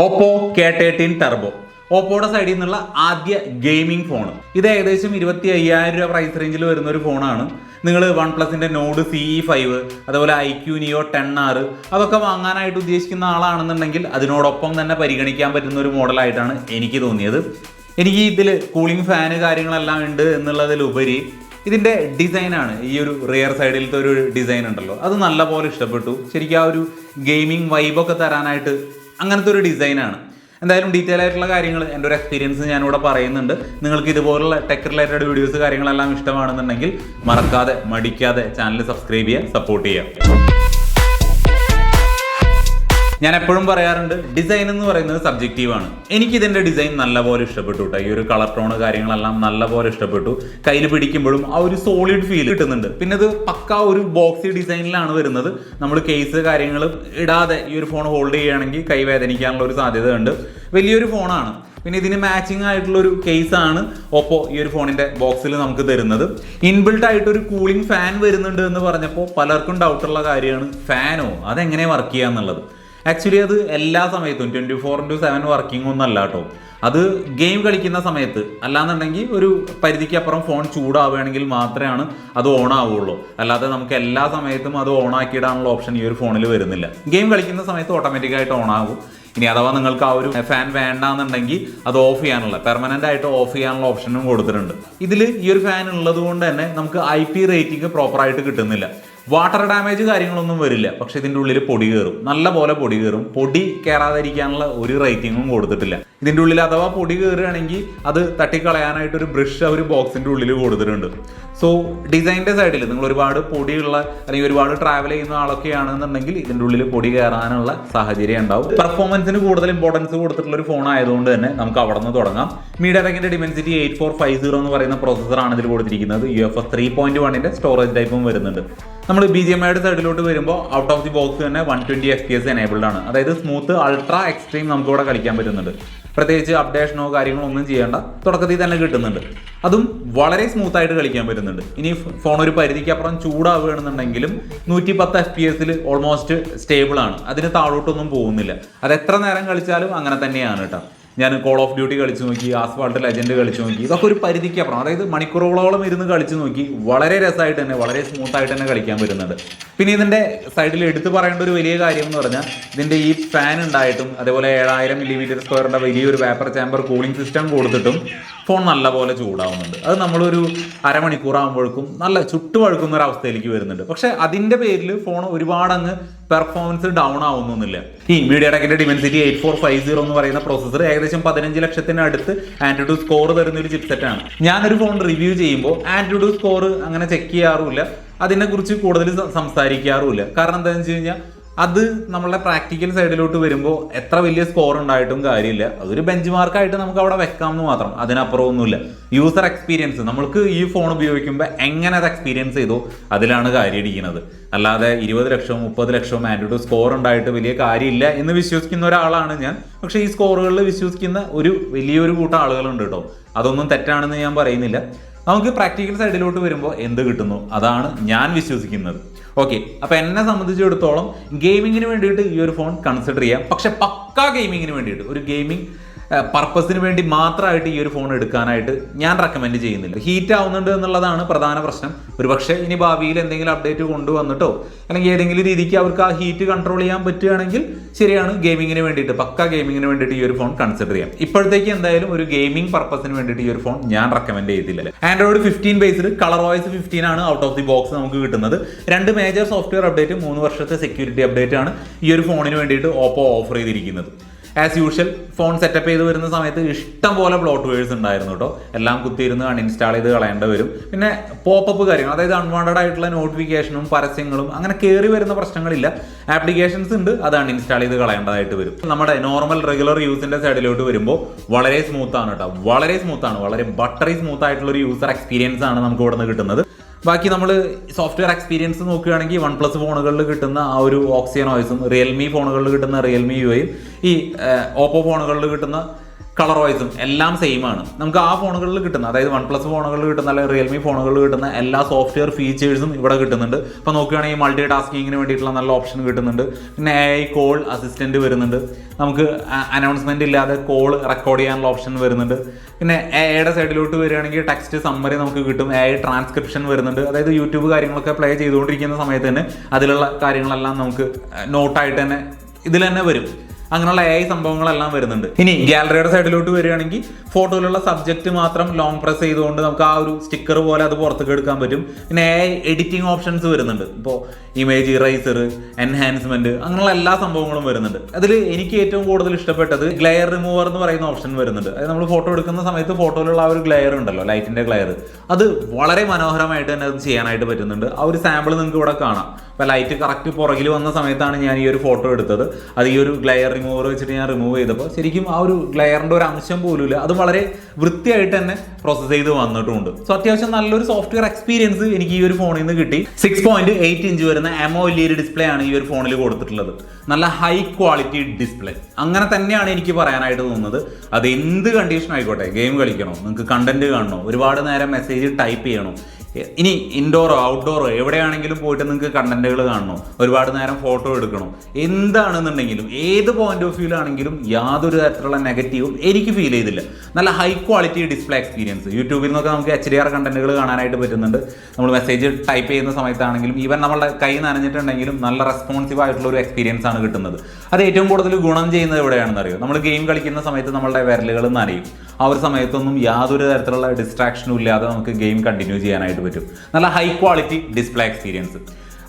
Oppo K thirteen turbo. ഓപ്പോയുടെ സൈഡിൽ നിന്നുള്ള ആദ്യ ഗെയിമിംഗ് ഫോൺ ഇത് ഏകദേശം ഇരുപത്തി അയ്യായിരം രൂപ പ്രൈസ് റേഞ്ചിൽ വരുന്ന ഒരു ഫോണാണ് നിങ്ങൾ വൺ പ്ലസിന്റെ നോഡ് സി ഇ ഫൈവ് അതുപോലെ I Q Neo ten R അതൊക്കെ വാങ്ങാനായിട്ട് ഉദ്ദേശിക്കുന്ന ആളാണെന്നുണ്ടെങ്കിൽ അതിനോടൊപ്പം തന്നെ പരിഗണിക്കാൻ പറ്റുന്ന ഒരു മോഡലായിട്ടാണ് എനിക്ക് തോന്നിയത്. എനിക്ക് ഇതിൽ കൂളിംഗ് ഫാന് കാര്യങ്ങളെല്ലാം ഉണ്ട് എന്നുള്ളതിലുപരി ഇതിന്റെ ഡിസൈനാണ് ഈ ഒരു റിയർ സൈഡിലത്തെ ഒരു ഡിസൈൻ ഉണ്ടല്ലോ. അത് നല്ലപോലെ ഇഷ്ടപ്പെട്ടു. ശരിക്കും ആ ഒരു ഗെയിമിംഗ് വൈബൊക്കെ തരാനായിട്ട് അങ്ങനത്തെ ഒരു ഡിസൈനാണ് എന്തായാലും ഡീറ്റെയിൽ ആയിട്ടുള്ള കാര്യങ്ങൾ എന്റെ ഒരു എക്സ്പീരിയൻസ് ഞാനിവിടെ പറയുന്നുണ്ട്. നിങ്ങൾക്ക് ഇതുപോലുള്ള ടെക് റിലേറ്റഡ് വീഡിയോസ് കാര്യങ്ങളെല്ലാം ഇഷ്ടമാണെന്നുണ്ടെങ്കിൽ മറക്കാതെ മടിക്കാതെ ചാനൽ സബ്സ്ക്രൈബ് ചെയ്യുക സപ്പോർട്ട് ചെയ്യുക. ഞാൻ എപ്പോഴും പറയാറുണ്ട് ഡിസൈൻ എന്ന് പറയുന്നത് സബ്ജക്റ്റീവാണ് എനിക്ക് ഇതിന്റെ ഡിസൈൻ നല്ലപോലെ ഇഷ്ടപ്പെട്ടു കേട്ടോ ഈ ഒരു കളർ ടോൺ കാര്യങ്ങളെല്ലാം നല്ലപോലെ ഇഷ്ടപ്പെട്ടു. കയ്യിൽ പിടിക്കുമ്പോഴും ആ ഒരു സോളിഡ് ഫീൽ കിട്ടുന്നുണ്ട്. പിന്നെ അത് പക്ക ഒരു ബോക്സി ഡിസൈനിലാണ് വരുന്നത്. നമ്മൾ കേസ് കാര്യങ്ങൾ ഇടാതെ ഈ ഒരു ഫോൺ ഹോൾഡ് ചെയ്യുകയാണെങ്കിൽ കൈ വേദനിക്കാനുള്ള ഒരു സാധ്യത ഉണ്ട് വലിയൊരു ഫോണാണ് പിന്നെ ഇതിന് മാച്ചിങ് ആയിട്ടുള്ള ഒരു കേസാണ് ഓപ്പോ ഈ ഒരു ഫോണിന്റെ ബോക്സിൽ നമുക്ക് തരുന്നത്. ഇൻബിൽട്ട് ആയിട്ട് ഒരു കൂളിംഗ് ഫാൻ വരുന്നുണ്ട് എന്ന് പറഞ്ഞപ്പോൾ പലർക്കും ഡൗട്ടുള്ള കാര്യമാണ് ഫാനോ അതെങ്ങനെ വർക്ക് ചെയ്യാന്നുള്ളത്? ആക്ച്വലി അത് എല്ലാ സമയത്തും twenty four into seven working ഒന്നും അല്ല കേട്ടോ. അത് ഗെയിം കളിക്കുന്ന സമയത്ത്. അല്ലാന്നുണ്ടെങ്കിൽ ഒരു പരിധിക്ക് അപ്പുറം ഫോൺ ചൂടാവുകയാണെങ്കിൽ മാത്രമാണ് അത് ഓൺ ആവുള്ളൂ. അല്ലാതെ നമുക്ക് എല്ലാ സമയത്തും അത് ഓൺ ആക്കിയിടാനുള്ള ഓപ്ഷൻ ഈ ഒരു ഫോണിൽ വരുന്നില്ല. ഗെയിം കളിക്കുന്ന സമയത്ത് ഓട്ടോമാറ്റിക്കായിട്ട് ഓൺ ആകും. ഇനി അഥവാ നിങ്ങൾക്ക് ആ ഒരു ഫാൻ വേണ്ടാന്നുണ്ടെങ്കിൽ അത് ഓഫ് ചെയ്യാനുള്ള പെർമനന്റ് ആയിട്ട് ഓഫ് ചെയ്യാനുള്ള ഓപ്ഷനും കൊടുത്തിട്ടുണ്ട്. ഇതിൽ ഈ ഒരു ഫാൻ ഉള്ളത് കൊണ്ട് തന്നെ നമുക്ക് ഐ പി റേറ്റിംഗ് പ്രോപ്പറായിട്ട് കിട്ടുന്നില്ല. വാട്ടർ ഡാമേജ് കാര്യങ്ങളൊന്നും വരില്ല. പക്ഷെ ഇതിന്റെ ഉള്ളിൽ പൊടി കയറും നല്ല പോലെ പൊടി കയറും പൊടി കയറാതിരിക്കാനുള്ള ഒരു റേറ്റിങ്ങും കൊടുത്തിട്ടില്ല. ഇതിന്റെ ഉള്ളിൽ അഥവാ പൊടി കയറുകയാണെങ്കിൽ അത് തട്ടിക്കളയാനായിട്ട് ഒരു ബ്രഷ് അവർ ബോക്സിന്റെ ഉള്ളിൽ കൊടുത്തിട്ടുണ്ട്. സോ ഡിസൈന്റെ സൈഡിൽ നിങ്ങൾ ഒരുപാട് പൊടിയുള്ള അല്ലെങ്കിൽ ഒരുപാട് ട്രാവൽ ചെയ്യുന്ന ആളൊക്കെയാണെന്നുണ്ടെങ്കിൽ ഇതിന്റെ ഉള്ളിൽ പൊടി കയറാനുള്ള സാഹചര്യം ഉണ്ടാവും. പെർഫോമൻസിന് കൂടുതൽ ഇമ്പോർട്ടൻസ് കൊടുത്തിട്ടുള്ള ഒരു ഫോൺ ആയതുകൊണ്ട് തന്നെ നമുക്ക് അവിടെ നിന്ന് തുടങ്ങാം മീഡിയ ബാങ്കിന്റെ Dimensity eight four five zero എന്ന് പറയുന്ന പ്രോസസ്സറാണ് ഇതിൽ കൊടുത്തിരിക്കുന്നത്. U F S three point വണ്ണിന്റെ സ്റ്റോറേജ് ടൈപ്പും വരുന്നുണ്ട്. നമ്മൾ ബി ജി എം ഐയുടെ സൈഡിലോട്ട് വരുമ്പോൾ ഔട്ട് ഓഫ് ദി ബോക്സ് തന്നെ one twenty F P S enabled ആണ്. അതായത് സ്മൂത്ത് അൾട്രാ എക്സ്ട്രീം നമുക്ക് ഇവിടെ കളിക്കാൻ പറ്റുന്നുണ്ട്. പ്രത്യേകിച്ച് അപ്ഡേഷനോ കാര്യങ്ങളോ ഒന്നും ചെയ്യേണ്ട തുടക്കത്തിൽ തന്നെ കിട്ടുന്നുണ്ട്. അതും വളരെ സ്മൂത്ത് ആയിട്ട് കളിക്കാൻ പറ്റുന്നുണ്ട്. ഇനി ഫോൺ ഒരു പരിധിക്ക് അപ്പുറം ചൂടാവുകയാണെന്നുണ്ടെങ്കിലും നൂറ്റി പത്ത് എഫ് പി എസിൽ ഓൾമോസ്റ്റ് സ്റ്റേബിൾ ആണ്. അതിന് താഴോട്ടൊന്നും പോകുന്നില്ല. അത് എത്ര നേരം കളിച്ചാലും അങ്ങനെ തന്നെയാണ് കേട്ടോ. ഞാൻ കോൾ ഓഫ് ഡ്യൂട്ടി കളിച്ചു നോക്കി ആസ്ഫാൾട്ട് ലെജൻഡ് കളിച്ചു നോക്കി ഇതൊക്കെ ഒരു പരിധിക്ക് അപ്പുറം. അതായത് മണിക്കൂറുകളോളം ഇരുന്ന് കളിച്ചു നോക്കി വളരെ രസമായിട്ട് തന്നെ വളരെ സ്മൂത്ത് ആയിട്ട് തന്നെ കളിക്കാൻ പറ്റുന്നുണ്ട്. പിന്നെ ഇതിന്റെ സൈഡിൽ എടുത്തു പറയേണ്ട ഒരു വലിയ കാര്യം എന്ന് പറഞ്ഞാൽ ഇതിന്റെ ഈ ഫാൻ ഉണ്ടായിട്ടും അതേപോലെ ഏഴായിരം മില്ലിമീറ്റർ സ്ക്വയറിന്റെ വലിയൊരു വേപ്പർ ചാമ്പർ കൂളിംഗ് സിസ്റ്റം കൊടുത്തിട്ടും ഫോൺ നല്ല പോലെ ചൂടാവുന്നുണ്ട്. അത് നമ്മളൊരു അരമണിക്കൂർ ആകുമ്പോഴേക്കും നല്ല ചുട്ടുവഴുക്കുന്ന ഒരു അവസ്ഥയിലേക്ക് വരുന്നുണ്ട്. പക്ഷെ അതിന്റെ പേരിൽ ഫോൺ ഒരുപാട് അങ്ങ് പെർഫോമൻസ് ഡൗൺ ആവുന്നൊന്നുമില്ല. ഈ media ടെക്കിന്റെ Dimensity eight four five zero എന്ന് പറയുന്ന പ്രോസസ്സർ ഏകദേശം പതിനഞ്ച് ലക്ഷത്തിന് അടുത്ത് ആൻഡ്രോയിഡ് സ്കോർ തരുന്ന ഒരു ചിപ്സെറ്റ് ആണ്. ഞാനൊരു ഫോൺ റിവ്യൂ ചെയ്യുമ്പോൾ ആൻഡ്രോയിഡ് സ്കോർ അങ്ങനെ ചെക്ക് ചെയ്യാറുമില്ല. അതിനെക്കുറിച്ച് കൂടുതൽ സംസാരിക്കാറുമില്ല. കാരണം എന്താണെന്ന് വെച്ച് കഴിഞ്ഞാൽ അത് നമ്മളുടെ പ്രാക്ടിക്കൽ സൈഡിലോട്ട് വരുമ്പോൾ എത്ര വലിയ സ്കോർ ഉണ്ടായിട്ടും കാര്യമില്ല. അതൊരു ബെഞ്ച് മാർക്കായിട്ട് നമുക്ക് അവിടെ വെക്കാം എന്ന് മാത്രം. അതിനപ്പുറം ഒന്നുമില്ല യൂസർ എക്സ്പീരിയൻസ് നമ്മൾക്ക് ഈ ഫോൺ ഉപയോഗിക്കുമ്പോൾ എങ്ങനെ അത് എക്സ്പീരിയൻസ് ചെയ്തോ അതിലാണ് കാര്യം ഇരിക്കുന്നത്. അല്ലാതെ ഇരുപത് ലക്ഷം മുപ്പത് ലക്ഷം ആൻഡ്രോയിഡ് സ്കോർ ഉണ്ടായിട്ട് വലിയ കാര്യമില്ല എന്ന് വിശ്വസിക്കുന്ന ഒരാളാണ് ഞാൻ. പക്ഷേ ഈ സ്കോറുകളിൽ വിശ്വസിക്കുന്ന ഒരു വലിയൊരു കൂട്ടം ആളുകളുണ്ട് കേട്ടോ. അതൊന്നും തെറ്റാണെന്ന് ഞാൻ പറയുന്നില്ല. നമുക്ക് പ്രാക്ടിക്കൽ സൈഡിലോട്ട് വരുമ്പോൾ എന്ത് കിട്ടുന്നു? അതാണ് ഞാൻ വിശ്വസിക്കുന്നത്. ഓക്കെ അപ്പോൾ എന്നെ സംബന്ധിച്ചിടത്തോളം ഗെയിമിങ്ങിന് വേണ്ടിയിട്ട് ഈ ഒരു ഫോൺ കൺസിഡർ ചെയ്യാം. പക്ഷെ പക്കാ ഗെയിമിങ്ങിന് വേണ്ടിയിട്ട്. ഒരു ഗെയിമിംഗ് പർപ്പസിന് വേണ്ടി മാത്രമായിട്ട് ഈ ഒരു ഫോൺ എടുക്കാനായിട്ട് ഞാൻ റെക്കമെൻഡ് ചെയ്യുന്നില്ല. ഹീറ്റ് ആവുന്നുണ്ട് എന്നുള്ളതാണ് പ്രധാന പ്രശ്നം. ഒരു പക്ഷേ ഇനി ഭാവിയിൽ എന്തെങ്കിലും അപ്ഡേറ്റ് കൊണ്ടുവന്നിട്ടോ അല്ലെങ്കിൽ ഏതെങ്കിലും രീതിക്ക് അവർക്ക് ആ ഹീറ്റ് കൺട്രോൾ ചെയ്യാൻ പറ്റുകയാണെങ്കിൽ ശരിയാണ് ഗെയിമിങ്ങിന് വേണ്ടിയിട്ട് പക്ക ഗെയിമിങ്ങിന് വേണ്ടിയിട്ട് ഈ ഒരു ഫോൺ കൺസിഡർ ചെയ്യാം. ഇപ്പോഴത്തേക്ക് എന്തായാലും ഒരു ഗെയിമിംഗ് പർപ്പസിന് വേണ്ടിയിട്ട് ഈ ഒരു ഫോൺ ഞാൻ റെക്കമെൻഡ് ചെയ്തില്ല. Android fifteen based ColorOS fifteen ആണ് ഔട്ട് ഓഫ് ദി ബോക്സ് നമുക്ക് കിട്ടുന്നത്. രണ്ട് മേജർ സോഫ്റ്റ്വെയർ അപ്ഡേറ്റ് മൂന്ന് വർഷത്തെ സെക്യൂരിറ്റി അപ്ഡേറ്റ് ആണ് ഈ ഒരു ഫോണിന് വേണ്ടിയിട്ട് ഓപ്പോ ഓഫർ ചെയ്തിരിക്കുന്നത്. ആസ് യൂഷ്വൽ ഫോൺ സെറ്റപ്പ് ചെയ്ത് വരുന്ന സമയത്ത് ഇഷ്ടം പോലെ ബ്ലോട്ട് വേഴ്സ് ഉണ്ടായിരുന്നു കേട്ടോ എല്ലാം കുത്തിയിരുന്ന് അൺഇൻസ്റ്റാൾ ചെയ്ത് കളയേണ്ട വരും. പിന്നെ പോപ്പപ്പ് കാര്യങ്ങൾ അതായത് അൺവാണ്ടഡ് ആയിട്ടുള്ള നോട്ടിഫിക്കേഷനും പരസ്യങ്ങളും അങ്ങനെ കയറി വരുന്ന പ്രശ്നങ്ങളില്ല. ആപ്ലിക്കേഷൻസ് ഉണ്ട് അത് അൺഇൻസ്റ്റാൾ ചെയ്ത് കളയേണ്ടതായിട്ട് വരും. നമ്മുടെ നോർമൽ റെഗുലർ യൂസിന്റെ സൈഡിലോട്ട് വരുമ്പോൾ വളരെ സ്മൂത്താണ് കേട്ടോ വളരെ സ്മൂത്താണ് വളരെ ബട്ടറി സ്മൂത്ത് ആയിട്ടുള്ള ഒരു യൂസർ എക്സ്പീരിയൻസ് ആണ് നമുക്ക് ഇവിടെ നിന്ന് കിട്ടുന്നത്. ബാക്കി നമ്മൾ സോഫ്റ്റ്വെയർ എക്സ്പീരിയൻസ് നോക്കുകയാണെങ്കിൽ വൺ പ്ലസ് ഫോണുകളിൽ കിട്ടുന്ന ആ ഒരു ഓക്സിജൻ ഓയിസും റിയൽമി ഫോണുകളിൽ കിട്ടുന്ന റിയൽമി യുയും ഈ ഓപ്പോ ഫോണുകളിൽ കിട്ടുന്ന കളർ വൈസും എല്ലാം സെയിം ആണ്. നമുക്ക് ആ ഫോണുകളിൽ കിട്ടുന്ന അതായത് വൺ പ്ലസ് ഫോണുകളിൽ കിട്ടുന്ന അല്ലെങ്കിൽ റിയൽമി ഫോണുകളിൽ കിട്ടുന്ന എല്ലാ സോഫ്റ്റ്വെയർ ഫീച്ചേഴ്സും ഇവിടെ കിട്ടുന്നുണ്ട്. ഇപ്പോൾ നോക്കുകയാണെങ്കിൽ മൾട്ടി ടാസ്കിങ്ങിന് വേണ്ടിയിട്ടുള്ള നല്ല ഓപ്ഷൻ കിട്ടുന്നുണ്ട്. പിന്നെ എ ഐ കോൾ അസിസ്റ്റന്റ് വരുന്നുണ്ട്. നമുക്ക് അനൗൺസ്മെന്റ് ഇല്ലാതെ കോൾ റെക്കോർഡ് ചെയ്യാനുള്ള ഓപ്ഷൻ വരുന്നുണ്ട്. പിന്നെ എ ഐയുടെ സൈഡിലോട്ട് വരികയാണെങ്കിൽ ടെക്സ്റ്റ് സമ്മറി നമുക്ക് കിട്ടും. എ ഐ ട്രാൻസ്ക്രിപ്ഷൻ വരുന്നുണ്ട്. അതായത് യൂട്യൂബ് കാര്യങ്ങളൊക്കെ പ്ലേ ചെയ്തുകൊണ്ടിരിക്കുന്ന സമയത്ത് തന്നെ അതിലുള്ള കാര്യങ്ങളെല്ലാം നമുക്ക് നോട്ടായിട്ട് തന്നെ ഇതിൽ തന്നെ വരും. അങ്ങനെയുള്ള എ ഐ സംഭവങ്ങളെല്ലാം വരുന്നുണ്ട്. ഇനി ഗാലറിയുടെ സൈഡിലോട്ട് വരികയാണെങ്കിൽ ഫോട്ടോയിലുള്ള സബ്ജക്റ്റ് മാത്രം ലോങ് പ്രസ് ചെയ്തുകൊണ്ട് നമുക്ക് ആ ഒരു സ്റ്റിക്കർ പോലെ അത് പുറത്തേക്ക് എടുക്കാൻ പറ്റും. പിന്നെ എ ഐ എഡിറ്റിംഗ് ഓപ്ഷൻസ് വരുന്നുണ്ട്. ഇപ്പോൾ ഇമേജ് ഇറൈസർ എൻഹാൻസ്മെന്റ് അങ്ങനെയുള്ള എല്ലാ സംഭവങ്ങളും വരുന്നുണ്ട്. അതിൽ എനിക്ക് ഏറ്റവും കൂടുതൽ ഇഷ്ടപ്പെട്ടത് ഗ്ലെയർ റിമൂവർ എന്ന് പറയുന്ന ഓപ്ഷൻ വരുന്നുണ്ട്. അതായത് നമ്മൾ ഫോട്ടോ എടുക്കുന്ന സമയത്ത് ഫോട്ടോയിലുള്ള ആ ഒരു ഗ്ലെയർ ഉണ്ടല്ലോ ലൈറ്റിന്റെ ഗ്ലെയർ അത് വളരെ മനോഹരമായിട്ട് തന്നെ അത് ചെയ്യാനായിട്ട് പറ്റുന്നുണ്ട്. ആ ഒരു സാമ്പിൾ നിങ്ങൾക്ക് ഇവിടെ കാണാം. അപ്പോൾ ലൈറ്റ് കറക്റ്റ് പുറകിൽ വന്ന സമയത്താണ് ഞാൻ ഈ ഒരു ഫോട്ടോ എടുത്തത്. അത് ഈ ഒരു ഗ്ലെയർ റിമൂവർ വെച്ചിട്ട് ഞാൻ റിമൂവ് ചെയ്തപ്പോൾ ശരിക്കും ആ ഒരു ഗ്ലെയറിന്റെ ഒരു അംശം പോലും ഇല്ല. അത് വളരെ വൃത്തിയായിട്ട് തന്നെ പ്രോസസ്സ് ചെയ്ത് വന്നിട്ടുണ്ട്. സോ അത്യാവശ്യം നല്ലൊരു സോഫ്റ്റ്വെയർ എക്സ്പീരിയൻസ് എനിക്ക് ഈ ഒരു ഫോണിൽ നിന്ന് കിട്ടി. സിക്സ് പോയിന്റ് എയ്റ്റ് ഇഞ്ച് വരുന്ന എമോ എൽ ഡിസ്പ്ലേ ആണ് ഈ ഒരു ഫോണിൽ കൊടുത്തിട്ടുള്ളത്. നല്ല ഹൈ ക്വാളിറ്റി ഡിസ്പ്ലേ അങ്ങനെ തന്നെയാണ് എനിക്ക് പറയാനായിട്ട് തോന്നുന്നത്. അത് എന്ത് കണ്ടീഷൻ ആയിക്കോട്ടെ ഗെയിം കളിക്കണോ നിങ്ങൾക്ക് കണ്ടന്റ് കാണണോ ഒരുപാട് നേരം മെസ്സേജ് ടൈപ്പ് ചെയ്യണോ ഇനി ഇൻഡോറോ ഔട്ട്ഡോറോ എവിടെയാണെങ്കിലും പോയിട്ട് നിങ്ങൾക്ക് കണ്ടന്റുകൾ കാണണോ? ഒരുപാട് നേരം ഫോട്ടോ എടുക്കണോ? എന്താണെന്നുണ്ടെങ്കിലും ഏത് പോയിന്റ് ഓഫ് വ്യൂലാണെങ്കിലും യാതൊരു തരത്തിലുള്ള നെഗറ്റീവും എനിക്ക് ഫീൽ ചെയ്തില്ല. നല്ല ഹൈ ക്വാളിറ്റി ഡിസ്പ്ലേ എക്സ്പീരിയൻസ് യൂട്യൂബിൽ നിന്നൊക്കെ നമുക്ക് എച്ച് ഡി ആർ കണ്ടന്റുകൾ കാണാനായിട്ട് പറ്റുന്നുണ്ട്. നമ്മൾ മെസ്സേജ് ടൈപ്പ് ചെയ്യുന്ന സമയത്താണെങ്കിലും ഈവൻ നമ്മളുടെ കൈ നനഞ്ഞിട്ടുണ്ടെങ്കിലും നല്ല റെസ്പോൺസീവ് ആയിട്ടുള്ള ഒരു എക്സ്പീരിയൻസ് ആണ് കിട്ടുന്നത്. അത് ഏറ്റവും കൂടുതൽ ഗുണം ചെയ്യുന്നത് എവിടെയാണെന്ന് അറിയോ? നമ്മൾ ഗെയിം കളിക്കുന്ന സമയത്ത് നമ്മളുടെ വിരലുകൾ നനയും. ആ ഒരു സമയത്തൊന്നും യാതൊരു തരത്തിലുള്ള ഡിസ്ട്രാക്ഷനും ഇല്ലാതെ നമുക്ക് ഗെയിം കണ്ടിന്യൂ ചെയ്യാനായിട്ട് പറ്റും. നല്ല ഹൈ ക്വാളിറ്റി ഡിസ്പ്ലേ എക്സ്പീരിയൻസ്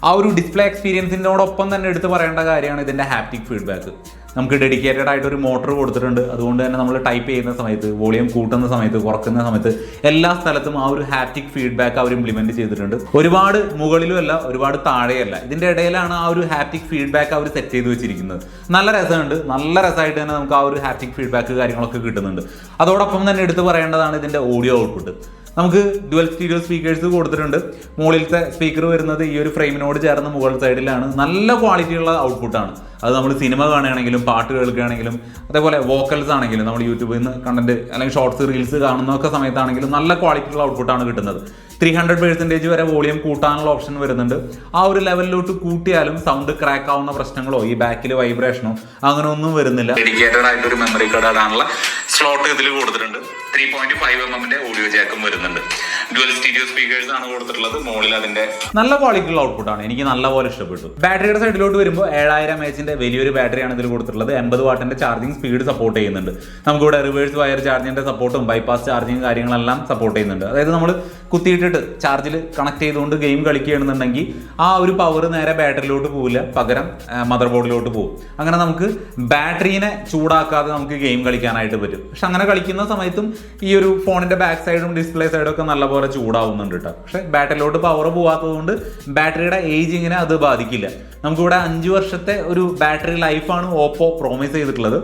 ആ ഒരു ഡിസ്പ്ലേ എക്സ്പീരിയൻസിനോടൊപ്പം തന്നെ എടുത്ത് പറയേണ്ട കാര്യമാണ് ഇതിന്റെ ഹാപ്റ്റിക് ഫീഡ്ബാക്ക് നമുക്ക് ഡെഡിക്കേറ്റഡ് ആയിട്ട് ഒരു മോട്ടർ കൊടുത്തിട്ടുണ്ട്. അതുകൊണ്ട് തന്നെ നമ്മൾ ടൈപ്പ് ചെയ്യുന്ന സമയത്ത് വോളിയം കൂട്ടുന്ന സമയത്ത് കുറക്കുന്ന സമയത്ത് എല്ലാ സ്ഥലത്തും ആ ഒരു ഹാപ്റ്റിക് ഫീഡ്ബാക്ക് അവർ ഇംപ്ലിമെന്റ് ചെയ്തിട്ടുണ്ട്. ഒരുപാട് മുകളിലും അല്ല ഒരുപാട് താഴെയല്ല. ഇതിന്റെ ഇടയിലാണ് ആ ഒരു ഹാപ്റ്റിക് ഫീഡ്ബാക്ക് അവർ സെറ്റ് ചെയ്ത് വെച്ചിരിക്കുന്നത്. നല്ല രസമുണ്ട്. നല്ല രസമായിട്ട് തന്നെ നമുക്ക് ആ ഒരു ഹാപ്റ്റിക് ഫീഡ്ബാക്ക് കാര്യങ്ങളൊക്കെ കിട്ടുന്നുണ്ട്. അതോടൊപ്പം തന്നെ എടുത്ത് പറയേണ്ടതാണ് ഇതിന്റെ ഓഡിയോ ഔട്ട്പുട്ട് നമുക്ക് ഡുവൽ സ്റ്റീരിയോ സ്പീക്കേഴ്സ് കൊടുത്തിട്ടുണ്ട്. മുകളിലത്തെ സ്പീക്കർ വരുന്നത് ഈ ഒരു ഫ്രെയിമിനോട് ചേർന്ന മുകൾ സൈഡിലാണ് നല്ല ക്വാളിറ്റിയുള്ള ഔട്ട്പുട്ടാണ് അത് നമ്മൾ സിനിമ കാണുകയാണെങ്കിലും പാട്ട് കേൾക്കുകയാണെങ്കിലും അതേപോലെ വോക്കൽസ് ആണെങ്കിലും നമ്മൾ യൂട്യൂബിൽ നിന്ന് കണ്ടന്റ് അല്ലെങ്കിൽ ഷോർട്സ് റീൽസ് കാണുന്നൊക്കെ സമയത്താണെങ്കിലും നല്ല ക്വാളിറ്റിയുള്ള ഔട്ട്പുട്ടാണ് കിട്ടുന്നത്. ത്രീ ഹൺഡ്രഡ് പെർസെന്റേജ് വരെ വോളിയം കൂട്ടാനുള്ള ഓപ്ഷൻ വരുന്നുണ്ട്. ആ ഒരു ലെവലിലോട്ട് കൂട്ടിയാലും സൗണ്ട് ക്രാക്ക് ആവുന്ന പ്രശ്നങ്ങളോ ഈ ബാക്കിൽ വൈബ്രേഷനോ അങ്ങനെ ഒന്നും വരുന്നില്ല. ഡെഡിക്കേറ്റഡ് ആയിട്ട് ഒരു മെമ്മറി കാർഡ് ഇടാനുള്ള സ്ലോട്ട് ഇതിൽ കൊടുത്തിട്ടുണ്ട്. ത്രീ പോയിന്റ് ഫൈവ് എം എമ്മിന്റെ ഓഡിയോ ജാക്കും വരുന്നുണ്ട്. ഡുവൽ സ്റ്റീരിയോ സ്പീക്കേഴ്സ് ആണ് കൊടുത്തിട്ടുള്ളത്. മോളിൽ അതിന്റെ നല്ല ക്വാളിറ്റിയുള്ള ഔട്ട്പുട്ട് ആണ്. എനിക്ക് നല്ലപോലെ ഇഷ്ടപ്പെട്ടു. ബാറ്ററിയുടെ സൈഡിലോട്ട് വരുമ്പോൾ ഏഴായിരം എച്ചിന്റെ വലിയൊരു ബാറ്ററിയാണ് ഇതിൽ കൊടുത്തിട്ടുള്ളത്. എൺപത് വാട്ടിന്റെ ചാർജിംഗ് സ്പീഡ് സപ്പോർട്ട് ചെയ്യുന്നുണ്ട്. നമുക്കിവിടെ റിവേഴ്സ് വയർ ചാർജിന്റെ സപ്പോർട്ടും ബൈപ്പാസ് ചാർജിങ് കാര്യങ്ങളെല്ലാം സപ്പോർട്ട് ചെയ്യുന്നുണ്ട്. അതായത് നമ്മൾ കുത്തിയിട്ടിട്ട് ചാർജിൽ കണക്ട് ചെയ്തുകൊണ്ട് ഗെയിം കളിക്കുകയാണെന്നുണ്ടെങ്കിൽ ആ ഒരു പവർ നേരെ ബാറ്ററിയിലോട്ട് പോവില്ല. പകരം മദർ ബോർഡിലോട്ട് പോകും അങ്ങനെ നമുക്ക് ബാറ്ററീനെ ചൂടാക്കാതെ നമുക്ക് ഗെയിം കളിക്കാനായിട്ട് പറ്റും. പക്ഷെ അങ്ങനെ കളിക്കുന്ന സമയത്തും ഈ ഒരു ഫോണിന്റെ ബാക്ക് സൈഡും ഡിസ്പ്ലേ സൈഡും ഒക്കെ നല്ലപോലെ ചൂടാവുന്നുണ്ട് കേട്ടോ പക്ഷെ ബാറ്ററിയിലോട്ട് പവർ പോകാത്തതുകൊണ്ട് ബാറ്ററിയുടെ ഏജിങ്ങിനെ അത് ബാധിക്കില്ല. നമുക്കിവിടെ അഞ്ച് വർഷത്തെ ഒരു ബാറ്ററി ലൈഫാണ് ഓപ്പോ പ്രോമിസ് ചെയ്തിട്ടുള്ളത്.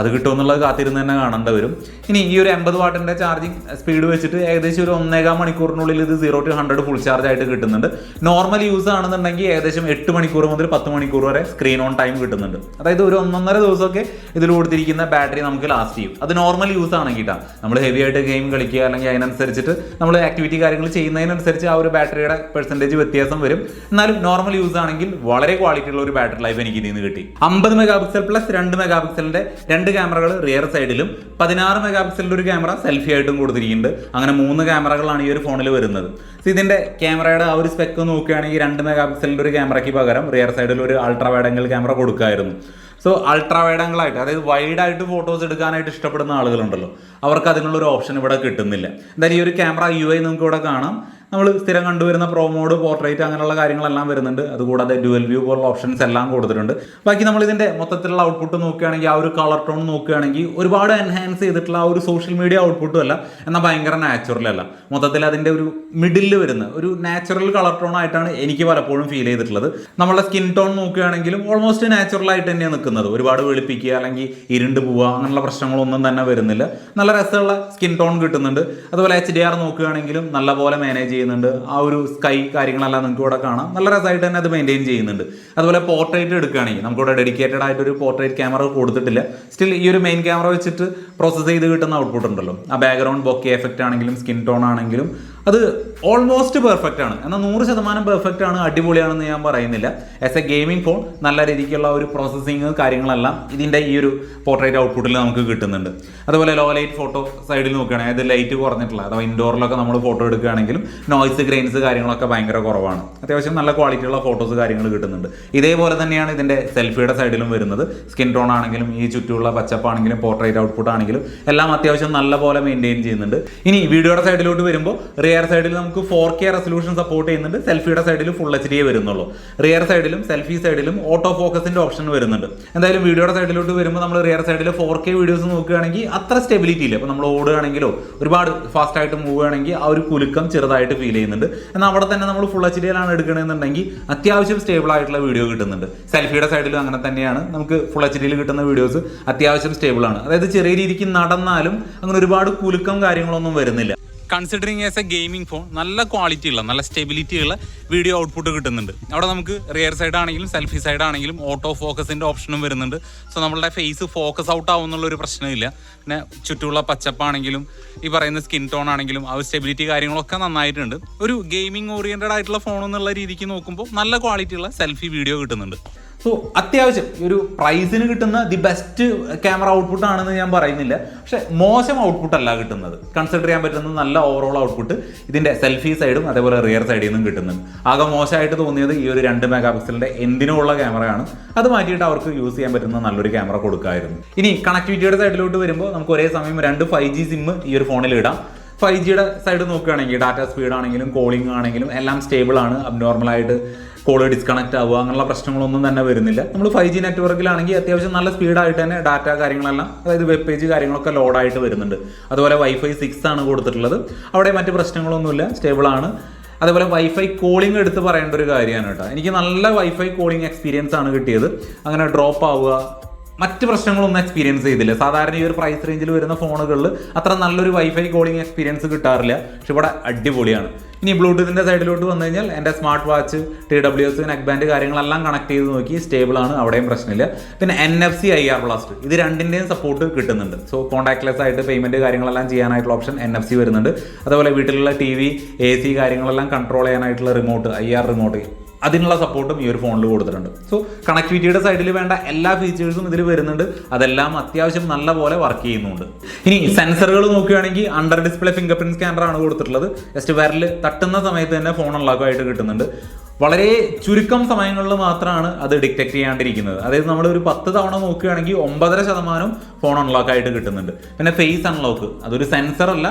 അത് കിട്ടുമെന്നുള്ളത് കാത്തിരുന്ന് തന്നെ കാണേണ്ടി വരും ഇനി ഈ ഒരു എൺപത് വാട്ടിന്റെ ചാർജിങ് സ്പീഡ് വെച്ചിട്ട് ഏകദേശം ഒരു ഒന്നേകാൽ മണിക്കൂറിനുള്ളിൽ ഇത് zero to hundred full charge ആയിട്ട് കിട്ടുന്നുണ്ട്. നോർമൽ യൂസ് ആണെന്നുണ്ടെങ്കിൽ ഏകദേശം എട്ട് മണിക്കൂർ മുതൽ പത്ത് മണിക്കൂർ വരെ സ്ക്രീൻ ഓൺ ടൈം കിട്ടുന്നുണ്ട്. അതായത് ഒരു ഒന്നൊന്നര ദിവസമൊക്കെ ഇതിൽ കൊടുത്തിരിക്കുന്ന ബാറ്ററി നമുക്ക് ലാസ്റ്റ് ചെയ്യും. അത് നോർമൽ യൂസ് ആണെങ്കിൽ നമ്മൾ ഹെവി ആയിട്ട് ഗെയിം കളിക്കുക അല്ലെങ്കിൽ അതിനനുസരിച്ചിട്ട് നമ്മൾ ആക്ടിവിറ്റി കാര്യങ്ങൾ ചെയ്യുന്നതിനനുസരിച്ച് ആ ഒരു ബാറ്ററിയുടെ പെർസെന്റേജ് വ്യത്യാസം വരും. എന്നാലും നോർമൽ യൂസ് ആണെങ്കിൽ വളരെ ക്വാളിറ്റി ഉള്ള ഒരു ബാറ്ററി ലൈഫ് എനിക്ക് ഇതിൽ നിന്ന് കിട്ടി. അമ്പത് മെഗാ പിക്സൽ പ്ലസ് രണ്ട് മെഗാ പിക്സലിന്റെ രണ്ട് ക്യാമറകൾ റിയർ സൈഡിലും പതിനാറ് മെഗാ പിക്സലിന്റെ ഒരു ക്യാമറ സെൽഫി ആയിട്ടും കൊടുത്തിരിക്കുന്നുണ്ട്. അങ്ങനെ മൂന്ന് ക്യാമറകളാണ് ഈ ഒരു ഫോണിൽ വരുന്നത്. സോ ഇതിന്റെ ക്യാമറയുടെ ആ ഒരു സ്പെക്ക് നോക്കുകയാണെങ്കിൽ രണ്ട് മെഗാ പിക്സലിന്റെ ഒരു ക്യാമറയ്ക്ക് പകരം റിയർ സൈഡിൽ ഒരു അൾട്രാ വൈഡ് ആംഗിൾ ക്യാമറ കൊടുക്കായിരുന്നു. സോ അൾട്രാ വൈഡ് ആംഗിൾ അതായത് വൈഡ് ആയിട്ട് ഫോട്ടോസ് എടുക്കാനായിട്ട് ഇഷ്ടപ്പെടുന്ന ആളുകളുണ്ടല്ലോ. അവർക്ക് അതിനുള്ള ഒരു ഓപ്ഷൻ ഇവിടെ കിട്ടുന്നില്ല. എന്തായാലും ഈ ഒരു ക്യാമറ യു ഐ നമുക്ക് ഇവിടെ കാണാം. നമ്മൾ സ്ഥിരം കണ്ടുവരുന്ന പ്രൊമോഡ് പോർട്രേറ്റ് അങ്ങനെയുള്ള കാര്യങ്ങളെല്ലാം വരുന്നുണ്ട്. അതുകൂടാതെ ഡുവൽ വ്യൂ പോലുള്ള ഓപ്ഷൻസ് എല്ലാം കൊടുത്തിട്ടുണ്ട്. ബാക്കി നമ്മൾ ഇതിന്റെ മൊത്തത്തിലുള്ള ഔട്ട്പുട്ട് നോക്കുകയാണെങ്കിൽ ആ ഒരു കളർ ടോൺ നോക്കുകയാണെങ്കിൽ ഒരുപാട് എൻഹാൻസ് ചെയ്തിട്ടുള്ള ആ ഒരു സോഷ്യൽ മീഡിയ ഔട്ട്പുട്ടും അല്ല. എന്നാൽ ഭയങ്കര നാച്ചുറൽ അല്ല. മൊത്തത്തിൽ അതിന്റെ ഒരു മിഡിൽ വരുന്ന ഒരു നാച്ചുറൽ കളർ ടോൺ ആയിട്ടാണ് എനിക്ക് പലപ്പോഴും ഫീൽ ചെയ്തിട്ടുള്ളത്. നമ്മളെ സ്കിൻ ടോൺ നോക്കുകയാണെങ്കിലും ഓൾമോസ്റ്റ് നാച്ചുറൽ ആയിട്ട് തന്നെയാണ് നിൽക്കുന്നത്. ഒരുപാട് വെളുപ്പിക്കുക അല്ലെങ്കിൽ ഇരുണ്ട് പോവുക അങ്ങനെയുള്ള പ്രശ്നങ്ങളൊന്നും തന്നെ വരുന്നില്ല. നല്ല രസമുള്ള സ്കിൻ ടോൺ കിട്ടുന്നുണ്ട്. അതുപോലെ എച്ച് ഡി ആർ നോക്കുകയാണെങ്കിലും നല്ലപോലെ മാനേജ് ചെയ്യുന്നുണ്ട്. ആ ഒരു സ്കൈ കാര്യങ്ങളെല്ലാം നിങ്ങൾക്ക് ഇവിടെ കാണാം. നല്ല രസമായിട്ട് തന്നെ അത് മെയിന്റെയിൻ ചെയ്യുന്നുണ്ട്. അതുപോലെ പോർട്രേറ്റ് എടുക്കുകയാണെങ്കിൽ നമുക്കിവിടെ ഡെഡിക്കേറ്റഡ് ആയിട്ട് ഒരു പോർട്രേറ്റ് ക്യാമറ കൊടുത്തിട്ടില്ല. സ്റ്റിൽ ഈ ഒരു മെയിൻ ക്യാമറ വെച്ചിട്ട് പ്രോസസ്സ് ചെയ്ത് കിട്ടുന്ന ഔട്ട്പുട്ട് ഉണ്ടല്ലോ. ആ ബാക്ക്ഗ്രൗണ്ട് ബൊക്കെ എഫക്റ്റ് ആണെങ്കിലും സ്കിൻ ടോൺ ആണെങ്കിലും അത് ഓൾമോസ്റ്റ് പെർഫെക്റ്റ് ആണ്. എന്നാൽ നൂറ് ശതമാനം പെർഫെക്റ്റ് ആണ് അടിപൊളിയാണെന്ന് ഞാൻ പറയുന്നില്ല. ആസ് എ ഗെയിമിംഗ് ഫോൺ നല്ല രീതിക്കുള്ള ഒരു പ്രോസസ്സിങ് കാര്യങ്ങളെല്ലാം ഇതിന്റെ ഈ ഒരു പോർട്രേറ്റ് ഔട്ട്പുട്ടിൽ നമുക്ക് കിട്ടുന്നുണ്ട്. അതുപോലെ ലോ ലൈറ്റ് ഫോട്ടോ സൈഡിൽ നോക്കുകയാണെങ്കിൽ അത് ലൈറ്റ് കുറഞ്ഞിട്ടുള്ള അഥവാ ഇൻഡോറിലൊക്കെ നമ്മൾ ഫോട്ടോ എടുക്കുകയാണെങ്കിലും നോയ്സ് ഗ്രെയിൻസ് കാര്യങ്ങളൊക്കെ ഭയങ്കര കുറവാണ്. അത്യാവശ്യം നല്ല ക്വാളിറ്റിയുള്ള ഫോട്ടോസ് കാര്യങ്ങൾ കിട്ടുന്നുണ്ട്. ഇതേപോലെ തന്നെയാണ് ഇതിന്റെ സെൽഫിയുടെ സൈഡിലും വരുന്നത്. സ്കിൻ ടോൺ ആണെങ്കിലും ഈ ചുറ്റുമുള്ള പച്ചപ്പാണെങ്കിലും പോർട്രേറ്റ് ഔട്ട്പുട്ട് ആണെങ്കിലും എല്ലാം അത്യാവശ്യം നല്ല പോലെ മെയിന്റെയിൻ ചെയ്യുന്നുണ്ട്. ഇനി വീഡിയോയുടെ സൈഡിലോട്ട് വരുമ്പോൾ റിയർ സൈഡിൽ നമുക്ക് ഫോർ കെ റെസൊല്യൂഷൻ സപ്പോർട്ട് ചെയ്യുന്നുണ്ട്. സെൽഫിയുടെ സൈഡിൽ ഫുൾ എച്ച് ഡി വരുന്നുള്ളൂ. റിയർ സൈഡിലും സെൽഫി സൈഡിലും ഓട്ടോ ഫോക്കസിന്റെ ഓപ്ഷൻ വരുന്നുണ്ട്. എന്തായാലും വീഡിയോയുടെ സൈഡിലോട്ട് വരുമ്പോൾ നമ്മൾ റിയർ സൈഡിൽ ഫോർ കെ വീഡിയോസ് നോക്കുകയാണെങ്കിൽ അത്ര സ്റ്റെബിലിറ്റി ഇല്ല. അപ്പോൾ നമ്മൾ ഓടുകയാണെങ്കിലോ ഒരുപാട് ഫാസ്റ്റ് ആയിട്ട് മൂവ് ആണെങ്കിൽ ആ ഒരു കുലുക്കം ചെറുതായിട്ട് ഫീൽ ചെയ്യുന്നുണ്ട്. എന്നാൽ അവിടെ തന്നെ നമ്മൾ ഫുൾ എച്ച് ഡിയിലാണ് എടുക്കണമെന്നുണ്ടെങ്കിൽ അത്യാവശ്യം സ്റ്റേബിൾ ആയിട്ടുള്ള വീഡിയോ കിട്ടുന്നുണ്ട്. സെൽഫിയുടെ സൈഡിലും അങ്ങനെ തന്നെയാണ്. നമുക്ക് ഫുൾ എച്ച് ഡിയിൽ കിട്ടുന്ന വീഡിയോസ് അത്യാവശ്യം സ്റ്റേബിൾ ആണ്. അതായത് ചെറിയ രീതിക്ക് നടന്നാലും അങ്ങനെ ഒരുപാട് കുലുക്കം കാര്യങ്ങളൊന്നും വരുന്നില്ല. Considering as a gaming phone നല്ല ക്വാളിറ്റി ഉള്ള നല്ല സ്റ്റെബിലിറ്റി ഉള്ള വീഡിയോ ഔട്ട്പുട്ട് കിട്ടുന്നുണ്ട്. അവിടെ നമുക്ക് റിയർ സൈഡ് ആണെങ്കിലും സെൽഫി സൈഡ് ആണെങ്കിലും ഓട്ടോ ഫോക്കസിന്റെ ഓപ്ഷനും വരുന്നുണ്ട്. സോ നമ്മളുടെ ഫേസ് ഫോക്കസ് ഔട്ട് ആവുന്നുള്ള ഒരു പ്രശ്നമില്ല. പിന്നെ ചുറ്റുമുള്ള പച്ചപ്പാണെങ്കിലും ഈ പറയുന്ന സ്കിൻ ടോൺ ആണെങ്കിലും ആ സ്റ്റെബിലിറ്റി കാര്യങ്ങളൊക്കെ നന്നായിട്ടുണ്ട്. ഒരു ഗെയിമിംഗ് ഓറിയന്റഡ് ആയിട്ടുള്ള ഫോൺ എന്നുള്ള രീതിക്ക് നോക്കുമ്പോൾ നല്ല ക്വാളിറ്റി ഉള്ള സെൽഫി വീഡിയോ കിട്ടുന്നുണ്ട്. സോ അത്യാവശ്യം ഒരു പ്രൈസിന് കിട്ടുന്ന ദി ബെസ്റ്റ് ക്യാമറ ഔട്ട്പുട്ട് ആണെന്ന് ഞാൻ പറയുന്നില്ല. പക്ഷെ മോശം ഔട്ട്പുട്ട് അല്ല കിട്ടുന്നത്. കൺസിഡർ ചെയ്യാൻ പറ്റുന്ന നല്ല ഓവറോൾ ഔട്ട്പുട്ട് ഇതിന്റെ സെൽഫി സൈഡും അതേപോലെ റിയർ സൈഡിൽ നിന്നും കിട്ടുന്നുണ്ട്. ആകെ മോശമായിട്ട് തോന്നിയത് ഈ ഒരു രണ്ട് മെഗാ പിക്സലിന്റെ എന്തിനുമുള്ള ക്യാമറയാണ് അത് മാറ്റിയിട്ട് അവർക്ക് യൂസ് ചെയ്യാൻ പറ്റുന്ന നല്ലൊരു ക്യാമറ കൊടുക്കായിരുന്നു. ഇനി കണക്ടിവിറ്റിയുടെ സൈഡിലോട്ട് വരുമ്പോൾ നമുക്ക് ഒരേ സമയം രണ്ട് ഫൈവ് ജി സിം ഈ ഒരു ഫോണിൽ ഇടാം. ഫൈവ് ജിയുടെ സൈഡ് നോക്കുകയാണെങ്കിൽ ഡാറ്റ സ്പീഡ് ആണെങ്കിലും കോളിംഗ് ആണെങ്കിലും എല്ലാം സ്റ്റേബിൾ ആണ്. അബ്നോർമൽ കോൾ ഡിസ്കണക്ട് ആവുക അങ്ങനെയുള്ള പ്രശ്നങ്ങളൊന്നും തന്നെ വരുന്നില്ല. നമ്മൾ ഫൈവ് ജി നെറ്റ്വർക്കിലാണെങ്കിൽ അത്യാവശ്യം നല്ല സ്പീഡായിട്ട് തന്നെ ഡാറ്റ കാര്യങ്ങളെല്ലാം അതായത് വെബ് പേജ് കാര്യങ്ങളൊക്കെ ലോഡായിട്ട് വരുന്നുണ്ട്. അതുപോലെ വൈഫൈ സിക്സ് ആണ് കൊടുത്തിട്ടുള്ളത്. അവിടെ മറ്റ് പ്രശ്നങ്ങളൊന്നുമില്ല സ്റ്റേബിൾ ആണ്. അതേപോലെ വൈഫൈ കോളിംഗ് എടുത്ത് പറയേണ്ട ഒരു കാര്യമാണ് കേട്ടോ. എനിക്ക് നല്ല വൈഫൈ കോളിംഗ് എക്സ്പീരിയൻസ് ആണ് കിട്ടിയത്. അങ്ങനെ ഡ്രോപ്പ് ആവുക മറ്റ് പ്രശ്നങ്ങളൊന്നും എക്സ്പീരിയൻസ് ചെയ്തില്ല. സാധാരണ ഈ ഒരു പ്രൈസ് റേഞ്ചിൽ വരുന്ന ഫോണുകളിൽ അത്ര നല്ലൊരു വൈഫൈ കോളിംഗ് എക്സ്പീരിയൻസ് കിട്ടാറില്ല. പക്ഷെ ഇവിടെ അടിപൊളിയാണ്. ഇനി ബ്ലൂടൂത്തിന്റെ സൈഡിലോട്ട് വന്നു കഴിഞ്ഞാൽ എന്റെ smart watch T W S neck band കാര്യങ്ങളെല്ലാം കണക്ട് ചെയ്ത് നോക്കി സ്റ്റേബിൾ ആണ് അവിടെയും പ്രശ്നമില്ല. പിന്നെ N F C I R blast ഇത് രണ്ടിന്റെയും സപ്പോർട്ട് കിട്ടുന്നുണ്ട്. സോ കോൺടാക്ട്ലെസ് ആയിട്ട് പേയ്മെന്റ് കാര്യങ്ങളെല്ലാം ചെയ്യാനായിട്ടുള്ള ഓപ്ഷൻ എൻ എഫ് സി വരുന്നുണ്ട്. അതുപോലെ വീട്ടിലുള്ള ടി വി എ സി കാര്യങ്ങളെല്ലാം കൺട്രോൾ ചെയ്യാനായിട്ടുള്ള റിമോട്ട് ഐ ആർ റിമോട്ട് അതിനുള്ള സപ്പോർട്ടും ഈ ഒരു ഫോണിൽ കൊടുത്തിട്ടുണ്ട്. സോ കണക്ടിവിറ്റിയുടെ സൈഡിൽ വേണ്ട എല്ലാ ഫീച്ചേഴ്സും ഇതിൽ വരുന്നുണ്ട്. അതെല്ലാം അത്യാവശ്യം നല്ല പോലെ വർക്ക് ചെയ്യുന്നുണ്ട്. ഇനി സെൻസറുകൾ നോക്കുകയാണെങ്കിൽ under display fingerprint scanner ആണ് കൊടുത്തിട്ടുള്ളത്. ജസ്റ്റ് വിരൽ തട്ടുന്ന സമയത്ത് തന്നെ ഫോൺ അൺലോക്കായിട്ട് കിട്ടുന്നുണ്ട്. വളരെ ചുരുക്കം സമയങ്ങളിൽ മാത്രമാണ് അത് ഡിറ്റക്ട് ചെയ്യാണ്ടിരിക്കുന്നത്. അതായത് നമ്മൾ ഒരു പത്ത് തവണ നോക്കുകയാണെങ്കിൽ ഒമ്പതര ശതമാനം ഫോൺ അൺലോക്ക് ആയിട്ട് കിട്ടുന്നുണ്ട്. പിന്നെ ഫേസ് അൺലോക്ക് അതൊരു സെൻസർ അല്ല.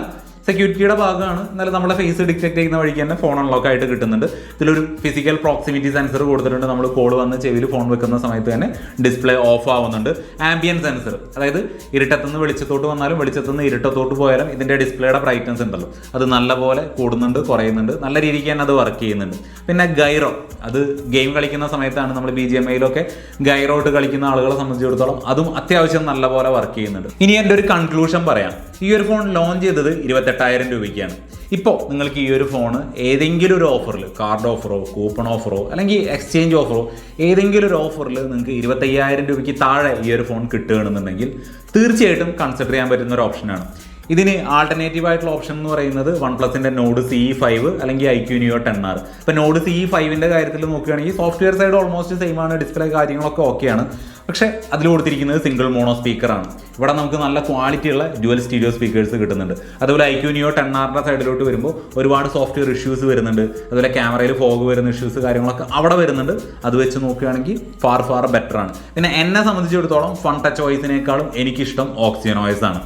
സെക്യൂരിറ്റിയുടെ ഭാഗമാണ്. എന്നാലും നമ്മുടെ ഫേസ് ഡിറ്റക്ട് ചെയ്യുന്ന വഴിക്ക് തന്നെ ഫോൺ അൺലോക്ക് ആയിട്ട് കിട്ടുന്നുണ്ട്. ഇതിലൊരു ഫിസിക്കൽ പ്രോക്സിമിറ്റി സെൻസർ കൊടുത്തിട്ടുണ്ട്. നമ്മൾ കോൾ വന്ന് ചെവിയിൽ ഫോൺ വെക്കുന്ന സമയത്ത് തന്നെ ഡിസ്പ്ലേ ഓഫ് ആവുന്നുണ്ട്. ആംബിയൻ സെൻസർ അതായത് ഇരുട്ടത്തുനിന്ന് വെളിച്ചത്തോട്ട് വന്നാലും വെളിച്ചത്തുനിന്ന് ഇരുട്ടത്തോട്ട് പോയാലും ഇതിന്റെ ഡിസ്പ്ലേയുടെ ബ്രൈറ്റ്നസ് ഉണ്ടല്ലോ. അത് നല്ലപോലെ കൂടുന്നുണ്ട് കുറയുന്നുണ്ട്. നല്ല രീതിക്ക് തന്നെ അത് വർക്ക് ചെയ്യുന്നുണ്ട്. പിന്നെ ഗൈറോ അത് ഗെയിം കളിക്കുന്ന സമയത്താണ് നമ്മൾ ബി ജി എം ഐയിലൊക്കെ ഗൈറോട്ട് കളിക്കുന്ന ആളുകളെ സംബന്ധിച്ചിടത്തോളം അതും അത്യാവശ്യം നല്ലപോലെ വർക്ക് ചെയ്യുന്നുണ്ട്. ഇനി എന്റെ ഒരു കൺക്ലൂഷൻ പറയാം. ഈ ഒരു ഫോൺ ലോഞ്ച് ചെയ്തത് ഇരുപത്തെട്ടായിരം രൂപയ്ക്കാണ്. ഇപ്പോൾ നിങ്ങൾക്ക് ഈ ഒരു ഫോൺ ഏതെങ്കിലും ഒരു ഓഫറിൽ കാർഡ് ഓഫറോ കൂപ്പൺ ഓഫറോ അല്ലെങ്കിൽ എക്സ്ചേഞ്ച് ഓഫറോ ഏതെങ്കിലും ഒരു ഓഫറിൽ നിങ്ങൾക്ക് ഇരുപത്തയ്യായിരം രൂപയ്ക്ക് താഴെ ഈ ഒരു ഫോൺ കിട്ടുകയാണെന്നുണ്ടെങ്കിൽ തീർച്ചയായിട്ടും കൺസിഡർ ചെയ്യാൻ പറ്റുന്ന ഒരു ഓപ്ഷനാണ് ഇതിന് ആൾട്ടർനേറ്റീവ് ആയിട്ടുള്ള ഓപ്ഷൻ എന്ന് പറയുന്നത് വൺ പ്ലസിന്റെ നോഡ് സി ഫൈവ് അല്ലെങ്കിൽ I Q neo ten R. ഇപ്പോൾ നോഡ് സി ഫൈവിന്റെ കാര്യത്തിൽ നോക്കുകയാണെങ്കിൽ സോഫ്റ്റ്വെയർ സൈഡ് ഓൾമോസ്റ്റ് സെയിം ആണ് ഡിസ്പ്ലേ കാര്യങ്ങളൊക്കെ ഓക്കെയാണ് പക്ഷേ അതിൽ കൊടുത്തിരിക്കുന്നത് സിംഗിൾ മോണോ സ്പീക്കറാണ് ഇവിടെ നമുക്ക് നല്ല ക്വാളിറ്റി ഉള്ള ഡ്യുവൽ സ്റ്റീരിയോ സ്പീക്കേഴ്സ് കിട്ടുന്നുണ്ട്. അതുപോലെ ഐ ക്യു നിയോ ടെൻ ആറിന്റെ സൈഡിലോട്ട് വരുമ്പോൾ ഒരുപാട് സോഫ്റ്റ്വെയർ ഇഷ്യൂസ് വരുന്നുണ്ട്. അതുപോലെ ക്യാമറയിൽ ഫോഗ് വരുന്ന ഇഷ്യൂസ് കാര്യങ്ങളൊക്കെ അവിടെ വരുന്നുണ്ട്. അത് വെച്ച് നോക്കുകയാണെങ്കിൽ ഫാർ ഫാർ ബെറ്റർ ആണ്. പിന്നെ എന്നെ സംബന്ധിച്ചിടത്തോളം ഫൺ ടച്ച് വോയിസിനേക്കാളും എനിക്കിഷ്ടം ഓക്സിജൻ വോയിസ് ആണ്.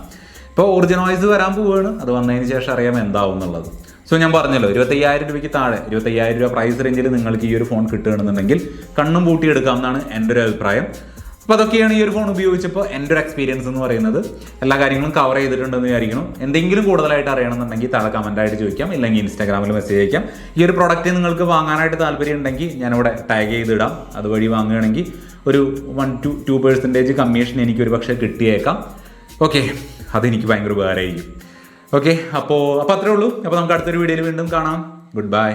ഇപ്പോൾ ഒറിജിനൽ വോയിസ് വരാൻ പോവുകയാണ് അത് വന്നതിന് ശേഷം അറിയാം എന്താവും എന്നുള്ളത്. സോ ഞാൻ പറഞ്ഞല്ലോ ഇരുപത്തയ്യായിരം രൂപയ്ക്ക് താഴെ ഇരുപത്തയ്യായിരം രൂപ പ്രൈസ് റേഞ്ചിൽ നിങ്ങൾക്ക് ഈ ഒരു ഫോൺ കിട്ടുകയാണെന്നുണ്ടെങ്കിൽ കണ്ണും പൂട്ടിയെടുക്കാം എന്നാണ് എന്റെ ഒരു അഭിപ്രായം. അപ്പോൾ അതൊക്കെയാണ് ഈ ഒരു ഫോൺ ഉപയോഗിച്ചപ്പോൾ എന്റെ ഒരു എക്സ്പീരിയൻസ് എന്ന് പറയുന്നത്. എല്ലാ കാര്യങ്ങളും കവർ ചെയ്തിട്ടുണ്ടെന്ന് വിചാരിക്കണം എന്തെങ്കിലും കൂടുതലായിട്ട് അറിയണമെന്നുണ്ടെങ്കിൽ താഴെ കമന്റായിട്ട് ചോദിക്കാം. ഇല്ലെങ്കിൽ ഇൻസ്റ്റാഗ്രാമിൽ മെസ്സേജ് അയക്കാം. ഈ ഒരു പ്രോഡക്റ്റ് നിങ്ങൾക്ക് വാങ്ങാനായിട്ട് താല്പര്യം ഉണ്ടെങ്കിൽ ഞാനിവിടെ ടാഗ് ചെയ്തിടാം. അതുവഴി വാങ്ങുകയാണെങ്കിൽ ഒരു one to two percentage commission എനിക്ക് ഒരു പക്ഷേ കിട്ടിയേക്കാം. ഓക്കെ അതെനിക്ക് ഭയങ്കര ഉപകാരമായിരിക്കും. ഓക്കെ അപ്പോൾ അപ്പോൾ അത്രേ ഉള്ളൂ. അപ്പോൾ നമുക്ക് അടുത്തൊരു വീഡിയോയിൽ വീണ്ടും കാണാം. Good bye